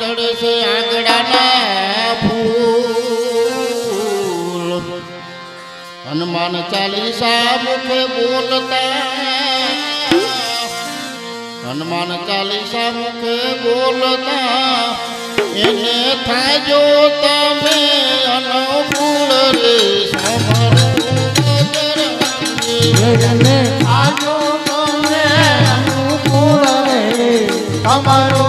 ચડશે આંગડાના ફૂલ. હનુમાન ચાલીસા મુખે બોલતા. હનુમાન ચાલીસા મુખે બોલતા. એને થાજો તમે અનુકૂળ રે સમરો આજો તમે અનુકૂળ રે, તમારો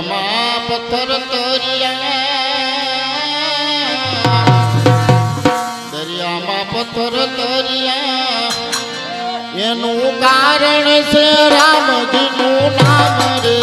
એમાં પથ્થર તોરિયા દરિયામાં પથ્થર તોરિયા એનું કારણ છે રામજીનું નામ રે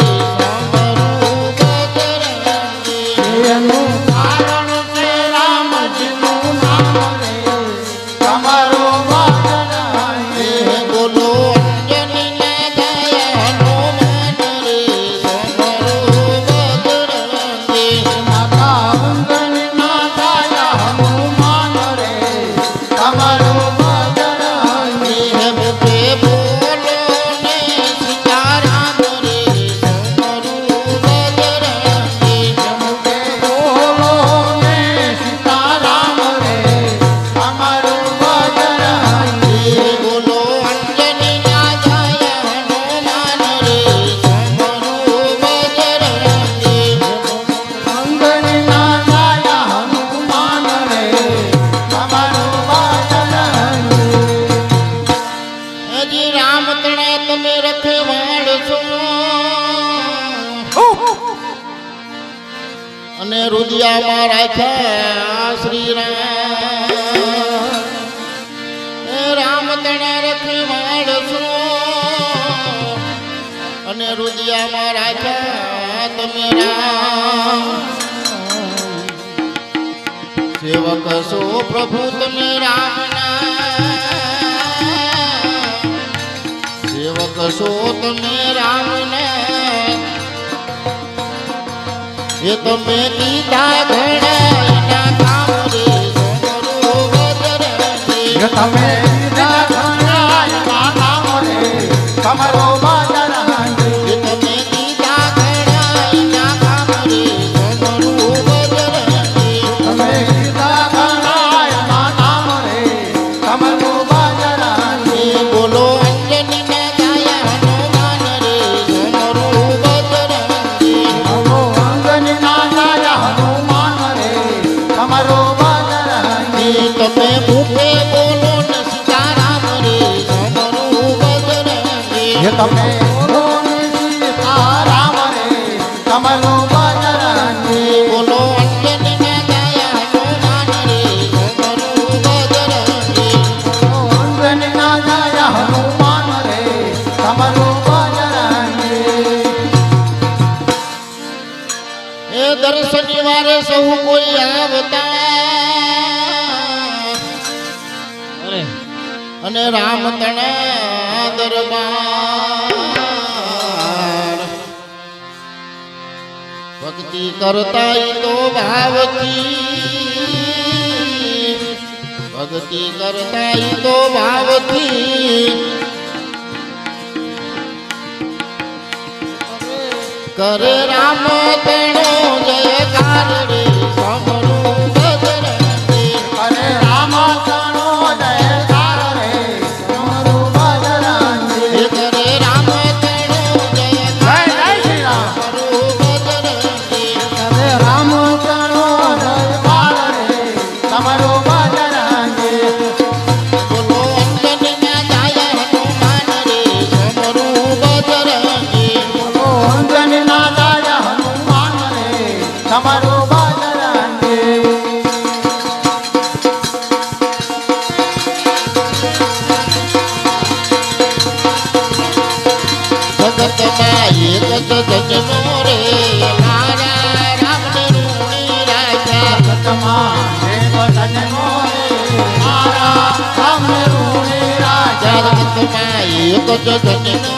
બસો પ્રભુ તમે રામના સેવક સો તમે રામને એ તમે કીધા ઘણા કામ રે તમે અને રામ તણા દરબાર. ભક્તિ કરતા તો ભાવથી. ભક્તિ કરતા તો ભાવથી. કરે રામ તણો જયકાર રે. I Tocho, Tocho, Tocho,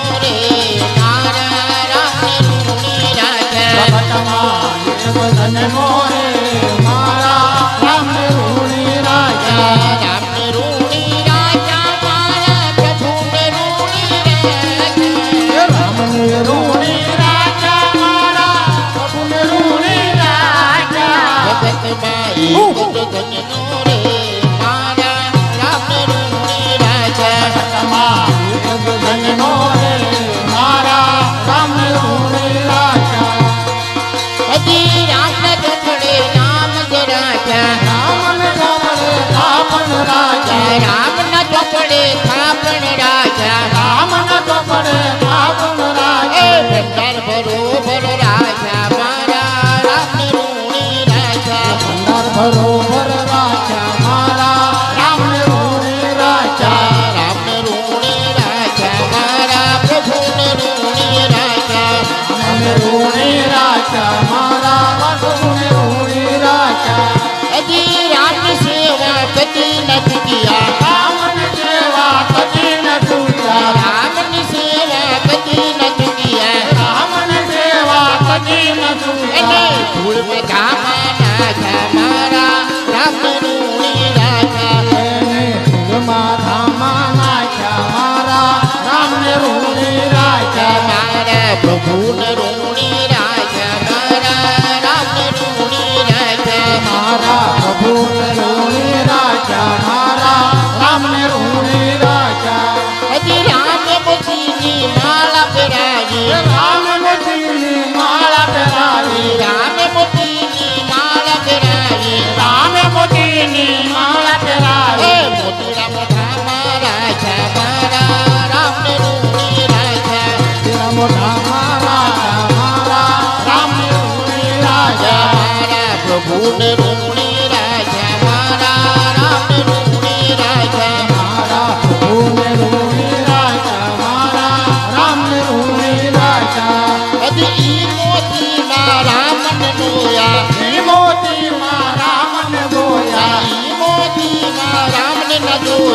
ધામ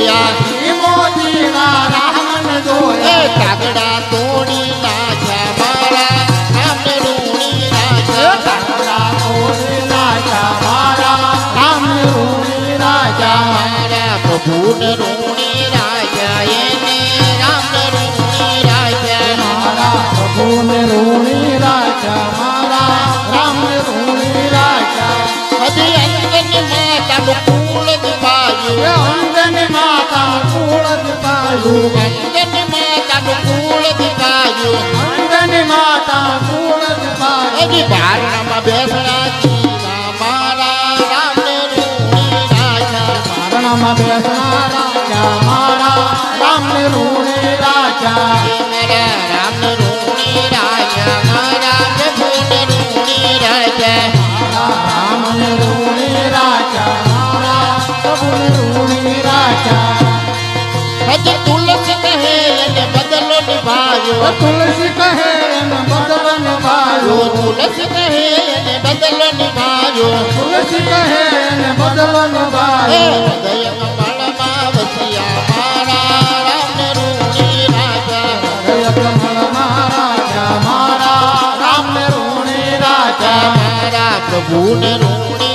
જોયા મોતી ના રામ જોયા કાગડા તોડી નાખ્યા મારા. રામ રૂણી નાખ્યા. કાગડા તોડી નાખ્યા મારા. રામ રૂણી નાખ્યા મારા. પ્રભુ રૂણી આવ્યું અંગન માતાનું કુળ દીપાયું અંગન માતા કુળ દીપાયું હજી બારણામાં બેસણાજી મારા રામને રૂણી રાજા. બારણામાં બેસણા રાજા. મારા રામને રૂણી રાજા. મારા રામને રૂણી રાજા. મારા જગને રૂણી રાજા. મારા રામને રૂણી રાજા. મારા પ્રભુને રૂણી રાજા. હજી તુલસી કહે એને બદલો નિભાવ્યો. તુલસી કહે એને બદલન ઓ ભાયો તુલસી કહે એને બદલો નિભાવ્યો. તુલસી કહે એને બદલન એ ભાયો હૃદય કમળમાં વસિયા મારા રામને રૂણી રાજા. હૃદય કમળ મહારાજા મારા રામને ઋણી રાજા. મારા પ્રભુને રૂણી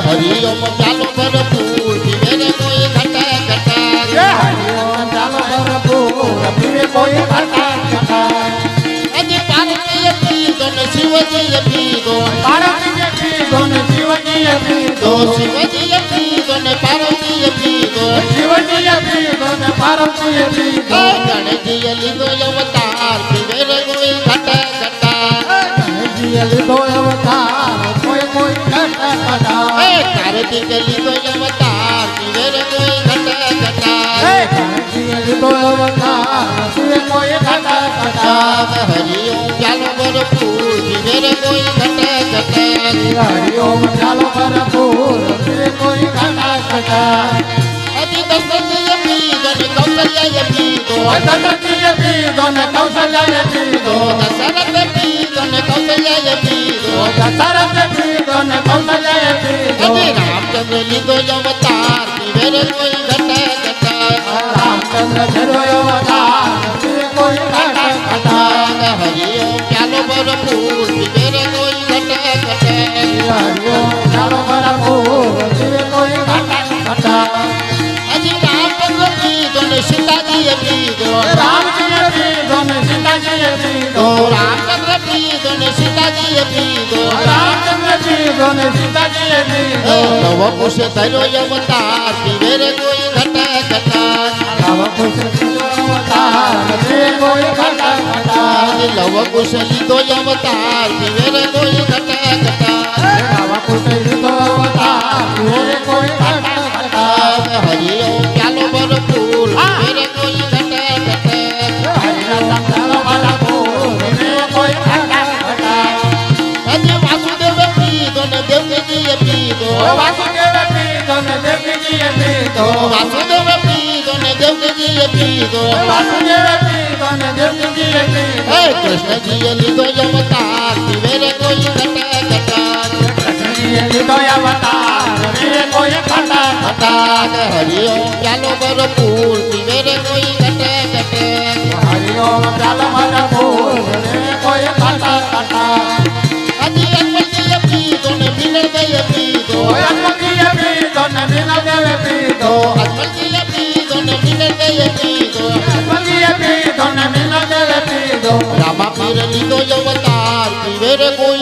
હરિઓમ ચાલો ભરપૂર વેર કોઈ ઘટક ઘટક એ હરિઓમ ચાલો ભરપૂર પીવે કોઈ ઘટક ઘટક હજી પાર્વતીએ પીધો ને શિવજીએ પીધો પાર્વતીએ પીધો ને શિવજીએ પીધો શિવજીએ પીધો ને પાર્વતીએ પીધો શિવજીએ પીધો ને પાર્વતીએ પીધો ગણેશજીએ લીધો અવતાર વેર કોઈ ઘટક ઘટક ગણેશજીએ લીધો અવતાર એ કાર્તિકે લીધો અવતાર વેર કોઈ ઘટક ઘટક એ ગણેશજીએ લીધો અવતાર કોઈ ઘટક ઘટક હરિઓમ ચાલો ભરપૂર કોઈ ઘટા ચાલો ભરપૂર કોઈ દશરથજીએ પીધો ને કૌશલ્યાએ પીધો. દશરથીએ પીધો ને કૌશલ્યાએ તો પીધો દશરથે પીધો ને કૌશલ્યાએ પીધો. દશરથે પીધો ને કૌશલ્યાએ પીધો. હજી રામચંદ્ર લીધો અવતાર વેર નવ કુશ ધર્યો અવતાર વેર કોઈ ઘટક ઘટક નવ કુશ લવ કુશ લીધો અવતાર શિવેર કોઈ ઘટા ઘટક વાસુદેવ પીધો ને દેવજીએ પીધો વાસુદેવ પીધો ને દેવજીએ પીધો વાસુદેવ પીધો ને દેવજીએ પીધો હે કૃષ્ણજીએ લીધો અવતાર વેર કોઈ કૃષ્ણજીએ લીધો અવતાર ઘટક ઘટક હરિઓમ ચાલો ભરપૂર વેર કોઈ ઘટક ઘટક હરિઓમ ચાલો ભરપૂર પીવે કોઈ ઘટક ઘટક હજી અકબરજીએ પીધો ને પીધો ને બીનાદેવે તો પીધો અકબરજીએ પીધો ને બિનરજીએ પીધો અકબરજીએ પીધો ને બીનાદેવે પીધો રામા પીર લીધો અવતાર પીરે કોઈ